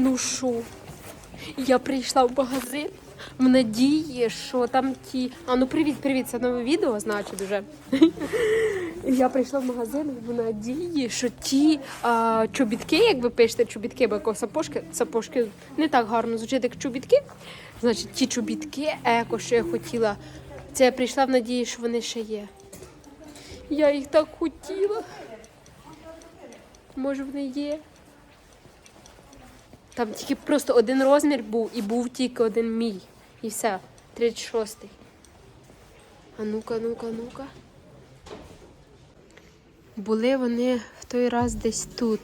Ну що, я прийшла в магазин в надії, що там ті. А ну привіт, привіт, це нове відео, значить вже. Я прийшла в магазин в надії, що ті а, чобітки, як ви пишете, чобітки, бо як сапожки, сапожки не так гарно звучить, як чобітки. Значить, ті чобітки, еко, що я хотіла. Це я прийшла в надії, що вони ще є. Я їх так хотіла. Може, вони є. Там тільки просто один розмір був і був тільки один мій. І все. 36-й. А ну-ка, ну-ка, ну-ка. Були вони в той раз десь тут.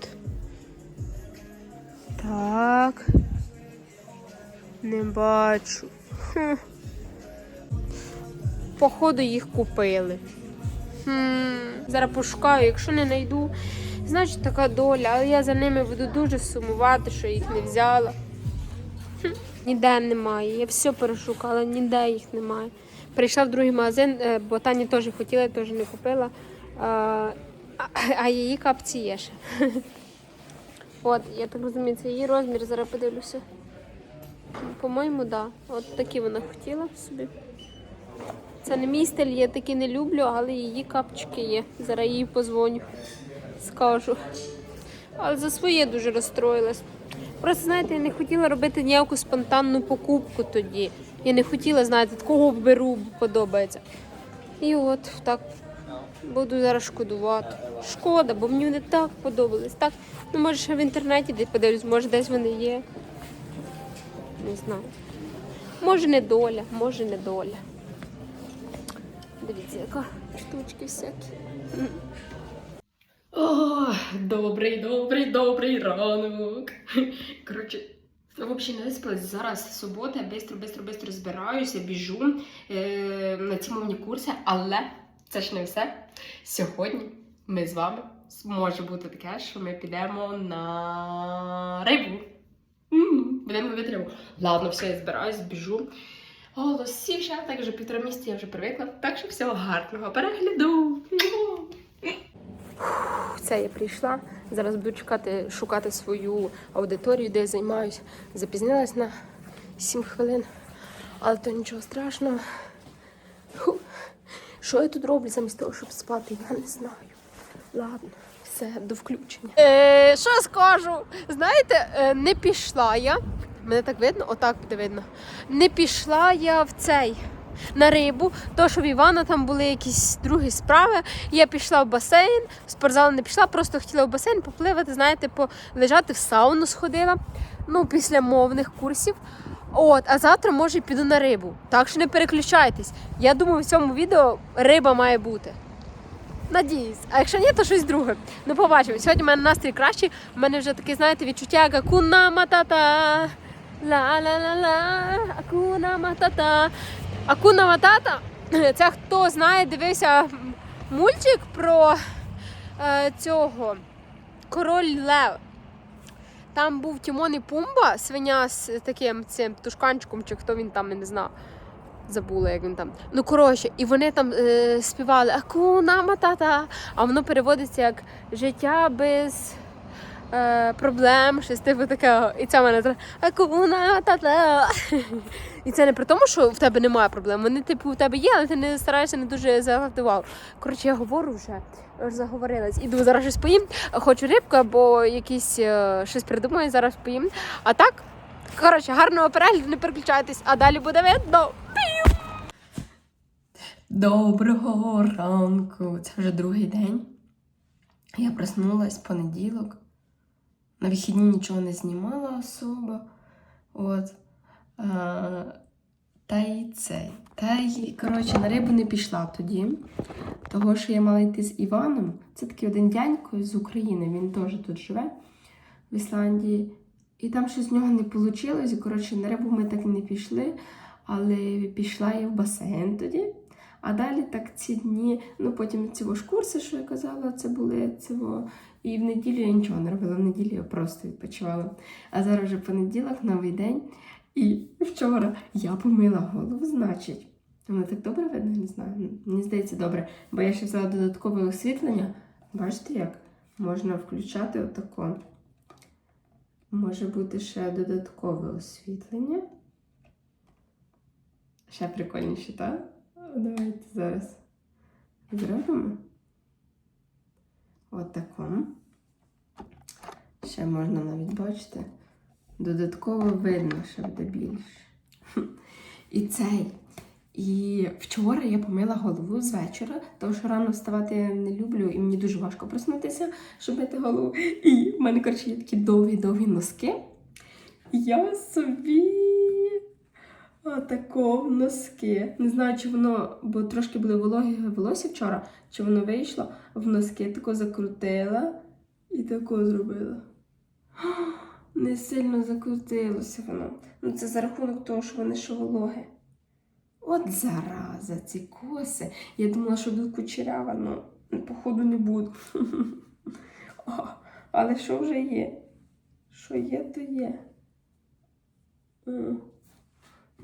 Так. Не бачу. Хм. Походу їх купили. Хм. Зараз пошукаю, якщо не знайду, значить така доля. Але я за ними буду дуже сумувати, що їх не взяла. Хм. Ніде немає. Я все перешукала, ніде їх немає. Прийшла в другий магазин, е, бо Тані теж хотіла, теж не купила. А, а, її капці є ще. От, я так розумію, це її розмір, зараз подивлюся. По-моєму, так. Да. От такі вона хотіла собі. Це не мій стиль, я такі не люблю, але її капчики є. Зараз їй позвоню, скажу. Але за своє дуже розстроїлась. Просто, знаєте, я не хотіла робити ніяку спонтанну покупку тоді. Я не хотіла, знаєте, такого беру, подобається. І от так буду зараз шкодувати. Шкода, бо мені вони так подобались. Так, ну може ще в інтернеті десь подивлюсь, може десь вони є. Не знаю. Може не доля, може не доля. Дивіться, яка штучки всякі. О, добрий, добрий, добрий ранок. Коротше, взагалі не виспалась. Зараз субота, бистро, бистро, бистро збираюся, біжу е, на ці мовні курси, але це ж не все. Сьогодні ми з вами може бути таке, що ми підемо на рибу. Будемо ловити рибу. Ладно, все, я збираюсь, біжу. Голосів ще, так вже півтора місяця я вже привикла. Так що всього гарного перегляду. Це я прийшла. Зараз буду чекати, шукати свою аудиторію, де я займаюся. Запізнилась на 7 хвилин, але то нічого страшного. Фу. Що я тут роблю замість того, щоб спати, я не знаю. Ладно, все, до включення. Е, що скажу? Знаєте, е, не пішла я. Мене так видно, отак буде видно. Не пішла я в цей. На рибу, то що в Івана там були якісь другі справи. Я пішла в басейн, в спортзал не пішла, просто хотіла в басейн попливати, знаєте, полежати в сауну сходила. Ну, після мовних курсів. От, а завтра може піду на рибу. Так що не переключайтесь. Я думаю, в цьому відео риба має бути. Надіюсь, а якщо ні, то щось друге. Ну, побачимо. Сьогодні в мене настрій кращий. У мене вже таке, знаєте, відчуття як акуна матата. Ла-ла-ла-ла, акуна матата. Акуна матата. Це хто знає, дивився мультик про е, цього король Лев. Там був Тімон і Пумба, свиня з таким цим тушканчиком, чи хто він там, я не знав. Забула, як він там. Ну, коротше, і вони там е, співали Акуна матата, а воно переводиться як життя без проблем, щось типу такого. І це мене Акуна матата. І це не при тому, що в тебе немає проблем. Вони, типу, в тебе є, але ти не стараєшся не дуже увагу. Коротше, я говорю вже, вже заговорилась. Іду зараз щось поїм. Хочу рибку або якісь е, щось придумаю, зараз поїм. А так, коротше, гарного перегляду, не переключайтесь, а далі буде видно. Доброго ранку. Це вже другий день. Я проснулась понеділок. На вихідні нічого не знімала особо. От. А, та й цей. Та й, коротше, на рибу не пішла тоді. Того, що я мала йти з Іваном. Це такий один дядько з України, він теж тут живе в Ісландії. І там щось з нього не вийшло. Коротше, на рибу ми так і не пішли, але пішла я в басейн тоді. А далі так ці дні, ну потім ці ж курси, що я казала, це були цього. І в неділю я нічого не робила, в неділю я просто відпочивала. А зараз вже понеділок, новий день. І вчора я помила голову, значить. Воно так добре видно, не знаю. Мені здається, добре. Бо я ще взяла додаткове освітлення. Бачите як? Можна включати отако. Може бути ще додаткове освітлення. Ще прикольніше, так? Давайте зараз зробимо. От. Ще можна навіть бачити. Додатково видно, що буде більше. І цей. І вчора я помила голову з вечора, тому що рано вставати я не люблю, і мені дуже важко проснутися, щоб мити голову. І в мене, коротше, є такі довгі-довгі носки. Я собі отако в носки. Не знаю, чи воно, бо трошки були вологі волосся вчора, чи воно вийшло в носки, тако закрутила і тако зробила. Не сильно закрутилося воно. Ну це за рахунок того, що вони ще вологі. От зараза, ці коси. Я думала, що будуть кучерява, але походу не буду. О, але що вже є? Що є, то є.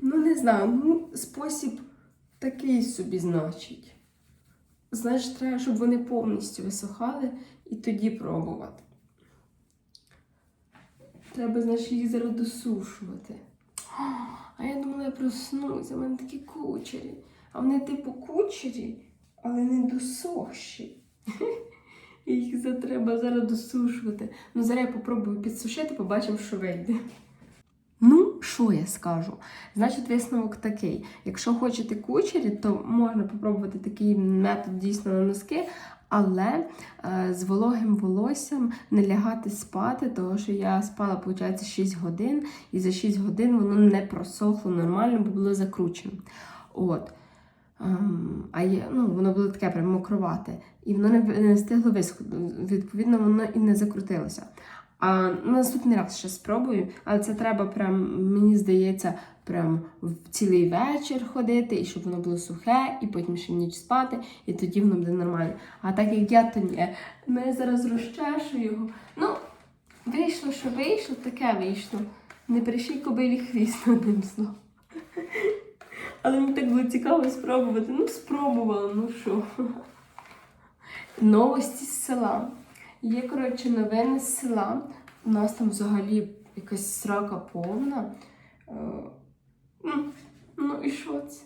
Ну, не знаю, ну, спосіб такий собі, значить. Знаєш, треба, щоб вони повністю висохали і тоді пробувати. Треба, значить, їх зараз досушувати. А я думала, я проснуся, в мене такі кучері. А вони типу кучері, але не досохші. Їх треба зараз досушувати. Ну, зараз я попробую підсушити, побачимо, що вийде. Ну, що я скажу? Значить, висновок такий: якщо хочете кучері, то можна попробувати такий метод дійсно на носки, але е, з вологим волоссям не лягати спати, тому що я спала, виходить, 6 годин, і за 6 годин воно не просохло нормально, бо було закручено. От. Ем, а є, ну, воно було таке прям мокровате. І воно не, не встигло висохнути. Відповідно, воно і не закрутилося. А наступний раз ще спробую, але це треба прям, мені здається, прям в цілий вечір ходити, і щоб воно було сухе, і потім ще ніч спати, і тоді воно буде нормально. А так як я, то ні. Ну, я зараз розчешу його. Ну, вийшло, що вийшло, таке вийшло. Не прийшли кобилі хвіст одним словом. Але мені так було цікаво спробувати. Ну, спробувала, ну що. Новості з села. Є, коротше, новини з села. У нас там взагалі якась срака повна. Е, ну, Ну і що це?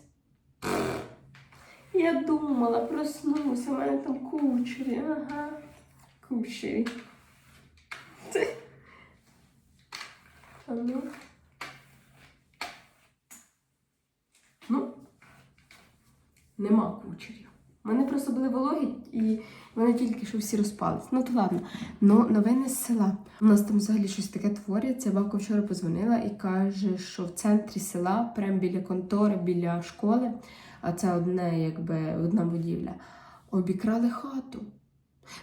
Я думала, проснуся, в мене там кучері, ага. Кучері. А ну. Ну, нема кучерів. У мене просто були вологі і вони тільки що всі розпались. Ну то ладно. Ну, новини з села. У нас там взагалі щось таке твориться. Бабка вчора позвонила і каже, що в центрі села, прямо біля контори, біля школи, а це одне, якби одна будівля, обікрали хату.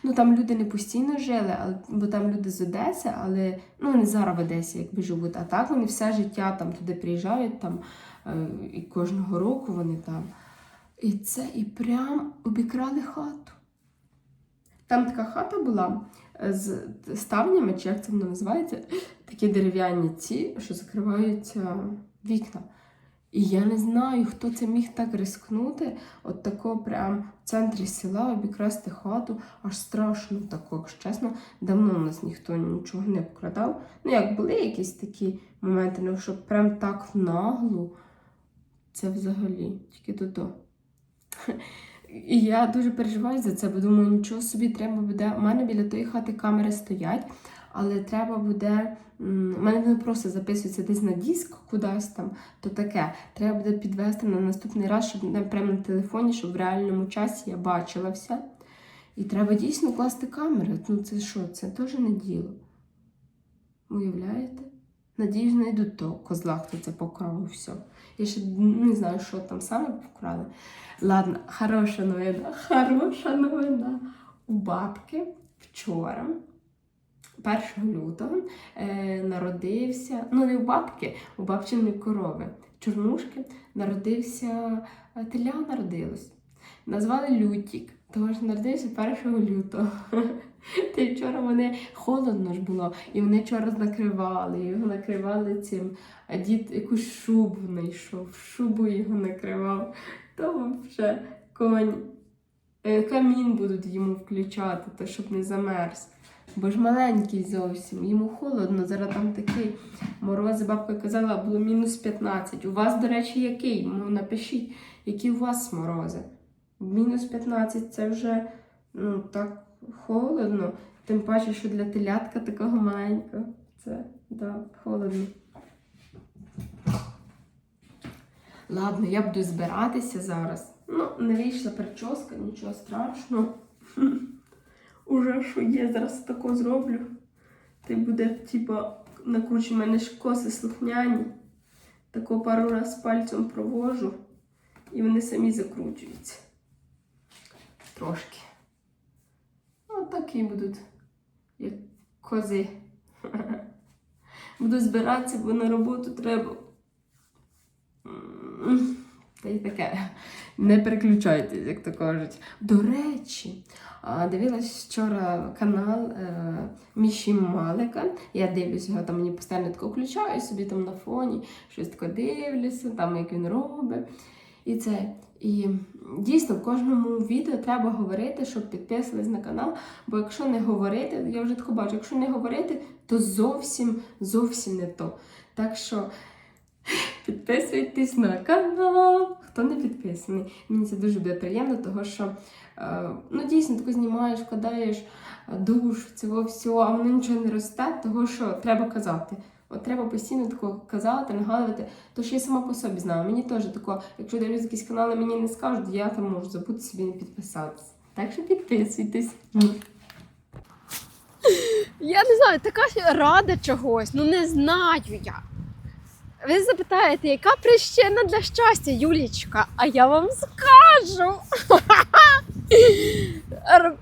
Ну там люди не постійно жили, але, бо там люди з Одеси, але ну не зараз в Одесі, якби живуть. А так вони все життя там туди приїжджають, там е, і кожного року вони там. І це і прям обікрали хату. Там така хата була е, з ставнями, чи як це воно називається, такі дерев'яні ці, що закриваються вікна. І я не знаю, хто це міг так рискнути, от тако прям в центрі села обікрасти хату, аж страшно тако, якщо чесно. Давно у нас ніхто нічого не вкрадав. Ну, як були якісь такі моменти, ну щоб прям так в це взагалі тільки до того. І я дуже переживаю за це, бо думаю, нічого собі треба буде. У мене біля тої хати камери стоять, але треба буде. У мене воно просто записується десь на диск кудись там, то таке. Треба буде підвести на наступний раз, щоб не прямо на телефоні, щоб в реальному часі я бачила все. І треба дійсно класти камери. Ну це що? Це теж не діло. Уявляєте? Надіюсь, знайдуть того козла, хто це покрав все. Я ще не знаю, що там саме вкрали. Ладно, хороша новина. Хороша новина. У бабки вчора, 1 лютого, е, народився, ну не у бабки, у бабчиної корови, чорнушки, народився, е, теля народилось. Назвали Лютік, тому що народився 1 лютого. Та й вчора вони холодно ж було, і вони вчора накривали, його накривали цим, а дід якусь шубу знайшов, шубу його накривав. То вже конь. Е, Камін будуть йому включати, то щоб не замерз. Бо ж маленький зовсім, йому холодно, зараз там такий мороз, бабка казала, було мінус 15. У вас, до речі, який? Ну, напишіть, які у вас морози. Мінус 15 це вже ну, так холодно. Тим паче, що для телятка такого маленького. Це да, холодно. Ладно, я буду збиратися зараз. Ну, не вийшла прическа, нічого страшного. Уже що є, зараз тако зроблю. Ти буде, типа, накручу в мене ж коси слухняні. Тако пару раз пальцем провожу, і вони самі закручуються. Трошки. Отакі будуть, як кози. Буду збиратися, бо на роботу треба. Та й таке. Не переключайтесь, як то кажуть. До речі, дивилась вчора канал е, Міші Малика. Я дивлюсь його, там мені постійно тако включаю собі там на фоні, щось таке дивлюся, там як він робить. І це. І дійсно в кожному відео треба говорити, щоб підписувались на канал. Бо якщо не говорити, я вже тако бачу, якщо не говорити, то зовсім зовсім не то. Так що підписуйтесь на канал, хто не підписаний. Мені це дуже буде приємно, тому що е, ну, дійсно тако знімаєш, вкладаєш душ, цього всього, а воно нічого не росте, того що треба казати. От треба постійно тако казати, нагадувати. То що я сама по собі знаю. Мені теж тако, якщо дивлюсь якісь канали, мені не скажуть, я там можу забути собі не підписатися. Так що підписуйтесь. Я не знаю, така рада чогось, ну не знаю я. Ви запитаєте, яка причина для щастя, Юлічка? А я вам скажу.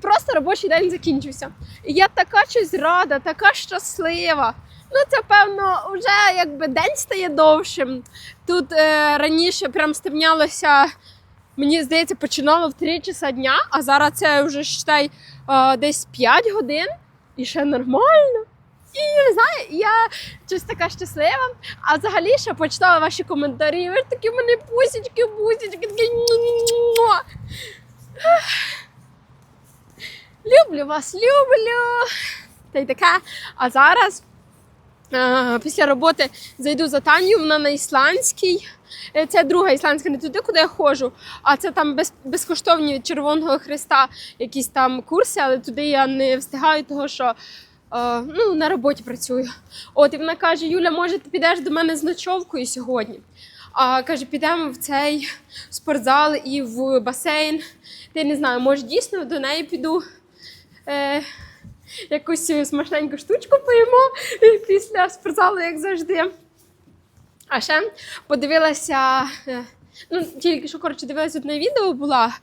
Просто робочий день закінчився. І я така щось рада, така щаслива. Ну, це певно, вже якби день стає довшим. Тут е, раніше прям стемнялося, мені здається, починало в 3 часа дня, а зараз це вже считай, е, десь 5 годин і ще нормально. І не знаю, я щось така щаслива. А взагалі ще почитала ваші коментарі. Ви ж такі в мене пусічки, бусічки, такі. Люблю вас, люблю. Та й таке. А зараз після роботи зайду за Таню, вона на ісландській. Е, Це друга ісландська, не туди, куди я ходжу, а це там без, безкоштовні Червоного Христа якісь там курси, але туди я не встигаю, того що е, ну, на роботі працюю. От і вона каже: Юля, може, ти підеш до мене з ночовкою сьогодні? А каже, підемо в цей спортзал і в басейн. Я не знаю, може дійсно до неї піду. Е, якусь смачненьку штучку поїмо після спортзалу, як завжди. А ще подивилася, е, ну тільки що коротше дивилася одне відео була,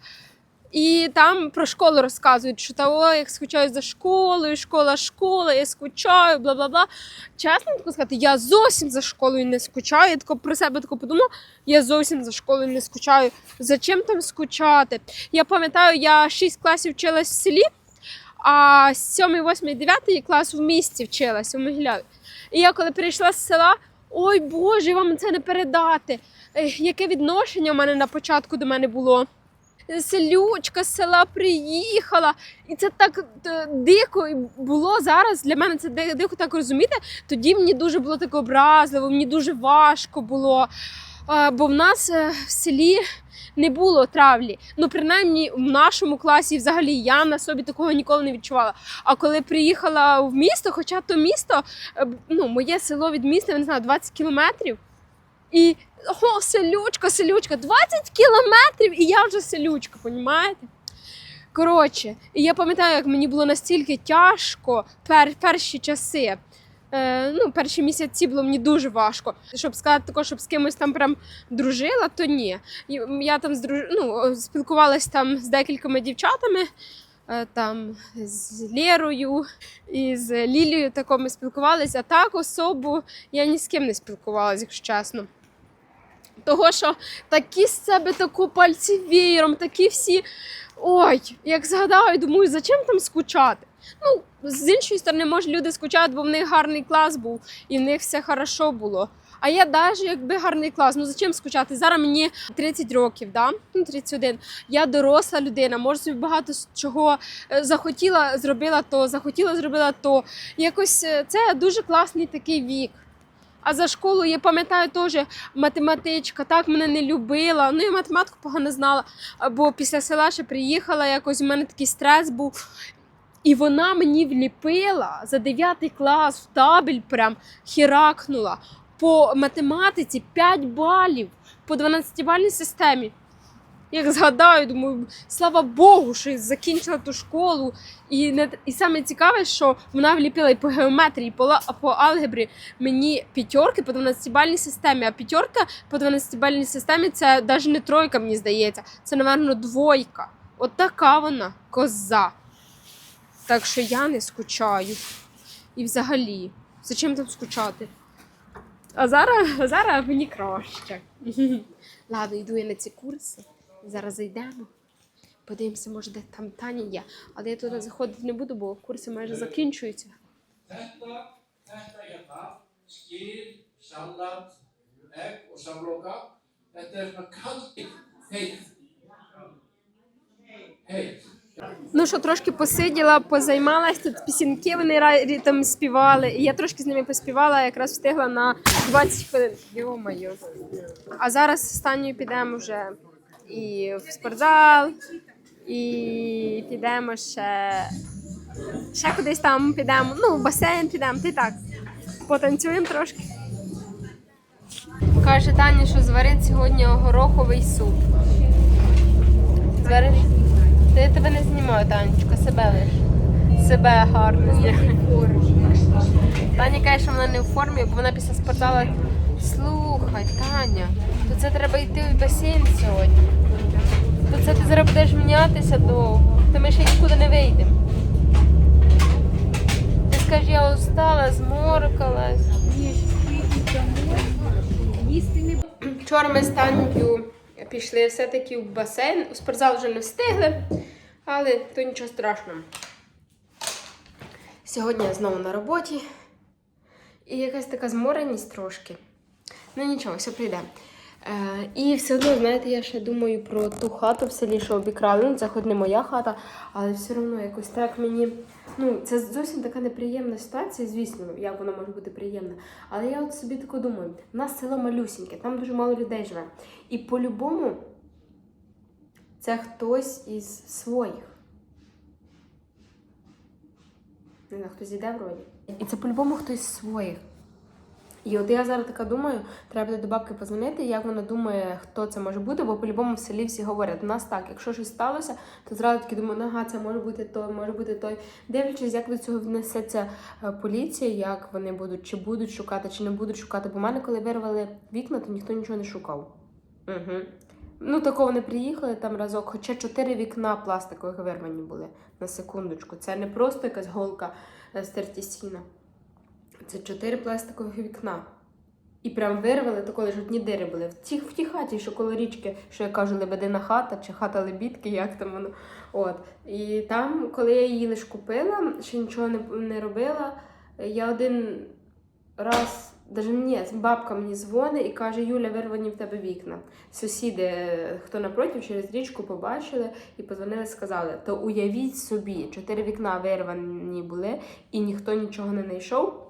і там про школу розказують, що та о, як скучаю за школою, школа, школа, я скучаю, бла бла бла. Чесно тако сказати, я зовсім за школою не скучаю. Я тако про себе тако подумала, я зовсім за школою не скучаю. За чим там скучати? Я пам'ятаю, я 6 класів вчилась в селі, а 7, 8, 9 клас в місті вчилась у Могиляві. І я коли прийшла з села, ой Боже, вам це не передати. Яке відношення у мене на початку до мене було? Селючка з села приїхала, і це так е, дико було зараз. Для мене це ди- дико так розуміти. Тоді мені дуже було так образливо, мені дуже важко було. Бо в нас е, в селі не було травлі. Ну, принаймні, в нашому класі взагалі я на собі такого ніколи не відчувала. А коли приїхала в місто, хоча то місто, е, ну, моє село від міста, я не знаю, 20 кілометрів. І о, селючка, селючка, 20 кілометрів, і я вже селючка, понімаєте? Коротше, і я пам'ятаю, як мені було настільки тяжко пер, перші часи. Е, ну, перші місяці було мені дуже важко. Щоб сказати також, щоб з кимось там прям дружила, то ні. Я там здруж... ну, спілкувалась там з декількома дівчатами, е, там з Лєрою і з Лілією тако ми спілкувалися. А так особу я ні з ким не спілкувалася, якщо чесно. Того, що такі з себе таку пальці веєром, такі всі. Ой, як згадаю, думаю, за чим там скучати? Ну, з іншої сторони, може, люди скучають, бо в них гарний клас був і в них все хорошо було. А я навіть якби гарний клас, ну зачем скучати? Зараз мені 30 років, да? ну 31. Я доросла людина, можу собі багато чого е, захотіла, зробила то, захотіла, зробила то. Якось е, це дуже класний такий вік. А за школу я пам'ятаю теж математичка, так мене не любила. Ну я математику погано знала. Бо після села ще приїхала, якось у мене такий стрес був. І вона мені вліпила за 9 клас в табель, прям хіракнула по математиці 5 балів по 12-бальній системі. Як згадаю, думаю, слава Богу, що закінчила ту школу. І, не, і саме цікаве, що вона вліпила і по геометрії, і по, по алгебрі мені п'ятерки по 12-бальній системі. А п'ятерка по 12-бальній системі це навіть не тройка, мені здається. Це, напевно, двойка. От така вона коза. Так що я не скучаю. І взагалі, зачем там скучати? А зараз, а зараз мені краще. Ладно, йду я на ці курси. Зараз зайдемо. Подивимося, може, де там Таня є. Але я туди заходити не буду, бо курси майже закінчуються. Þetta, Ну що, трошки посиділа, позаймалась тут пісеньки вони там співали. І я трошки з ними поспівала, якраз встигла на 20 хвилин. Йо-моє. А зараз Танею підемо вже і в спортзал, і підемо ще. Ще кудись там підемо. Ну, в басейн підемо, ти так. Потанцюємо трошки. Каже Таня, що зварить сьогодні гороховий суп. Звариш? Та я тебе не знімаю, Танечка, себе лиш. Себе гарно знімаю. Таня каже, що вона не в формі, бо вона після спортзалу. Слухай, Таня, то це треба йти в басейн сьогодні. То це ти зараз будеш мінятися довго. Та ми ще нікуди не вийдемо. Ти скажи, я устала, зморкалась. Вчора ми з Танею пішли все-таки в басейн. У спортзал вже не встигли, але то нічого страшного. Сьогодні я знову на роботі. І якась така змореність трошки. Ну нічого, все прийде. Е, і все одно, знаєте, я ще думаю про ту хату в селі, що обікрали. Ну, це хоч не моя хата, але все одно якось так мені. Ну, це зовсім така неприємна ситуація, звісно, як вона може бути приємна. Але я от собі тако думаю: у нас село малюсіньке, там дуже мало людей живе. І по-любому це хтось із своїх. Не знаю, хтось іде вроді. І це по-любому хтось з своїх. І от я зараз така думаю, треба буде до бабки позвонити, як вона думає, хто це може бути, бо по-любому в селі всі говорять, у нас так, якщо щось сталося, то зразу таки думаю, ага, це може бути той, може бути той. Дивлячись, як до цього внесеться е, поліція, як вони будуть, чи будуть шукати, чи не будуть шукати. Бо в мене, коли вирвали вікна, то ніхто нічого не шукав. Угу. Ну, такого не приїхали там разок, хоча чотири вікна пластикових вирвані були на секундочку. Це не просто якась голка е, стерті стіна. Це чотири пластикових вікна. І прям вирвали, то коли ж одні дири були. В тій, в тій хаті, що коло річки, що я кажу, лебедина хата чи хата лебідки, як там воно. От. І там, коли я її лиш купила, ще нічого не, не робила, я один раз, навіть ні, бабка мені дзвонить і каже, Юля, вирвані в тебе вікна. Сусіди, е, хто напротив, через річку побачили і позвонили, сказали, то уявіть собі, чотири вікна вирвані були, і ніхто нічого не знайшов.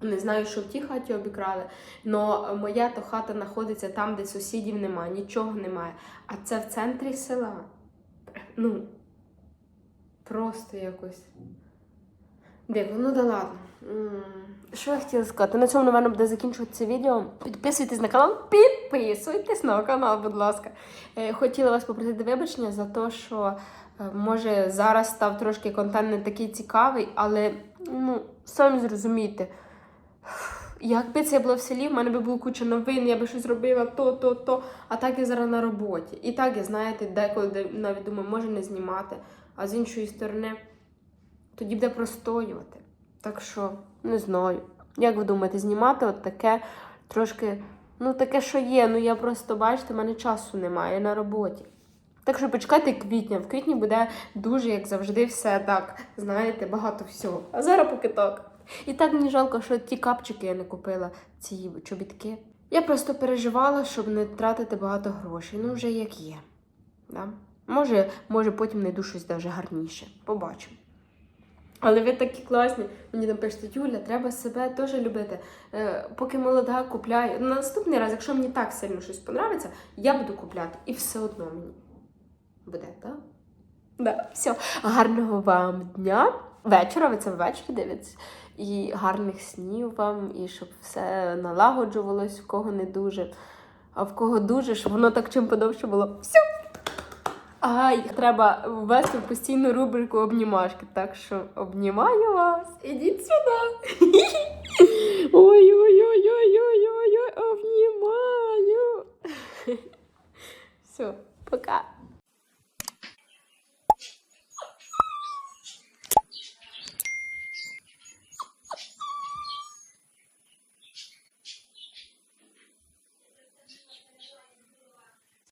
Не знаю, що в тій хаті обікрали, але моя то хата знаходиться там, де сусідів немає, нічого немає. А це в центрі села. Ну, просто якось. Диво, ну да ладно. Що я хотіла сказати? На цьому, напевно, буде закінчувати відео. Підписуйтесь на канал, підписуйтесь на канал, будь ласка. Е, Хотіла вас попросити вибачення за те, що е, може зараз став трошки контент не такий цікавий, але ну, самі зрозумійте. Якби це було в селі, в мене би було куча новин, я би щось робила то, то, то. А так я зараз на роботі. І так я, знаєте, деколи навіть думаю, може не знімати. А з іншої сторони, тоді буде простоювати. Так що, не знаю. Як ви думаєте, знімати от таке трошки, ну таке, що є. Ну я просто, бачите, в мене часу немає на роботі. Так що почекайте квітня. В квітні буде дуже, як завжди, все так, знаєте, багато всього. А зараз поки так. І так мені жалко, що ті капчики я не купила, ці чобітки. Я просто переживала, щоб не тратити багато грошей. Ну, вже як є. Да? Може, може, потім знайду щось даже гарніше. Побачимо. Але ви такі класні. Мені там пишуть, Юля, треба себе теж любити. Е, поки молода, купляю. На наступний раз, якщо мені так сильно щось подобається, я буду купляти. І все одно мені буде, так? Да, все. Гарного вам дня. Вечора, ви це ввечері дивитесь. І гарних снів вам, і щоб все налагоджувалось, в кого не дуже, а в кого дуже, щоб воно так чим подовше було. Все. А їх треба ввести в постійну рубрику обнімашки. Так що обнімаю вас. Ідіть сюди. Ой-ой-ой-ой-ой-ой, обнімаю. Все, пока.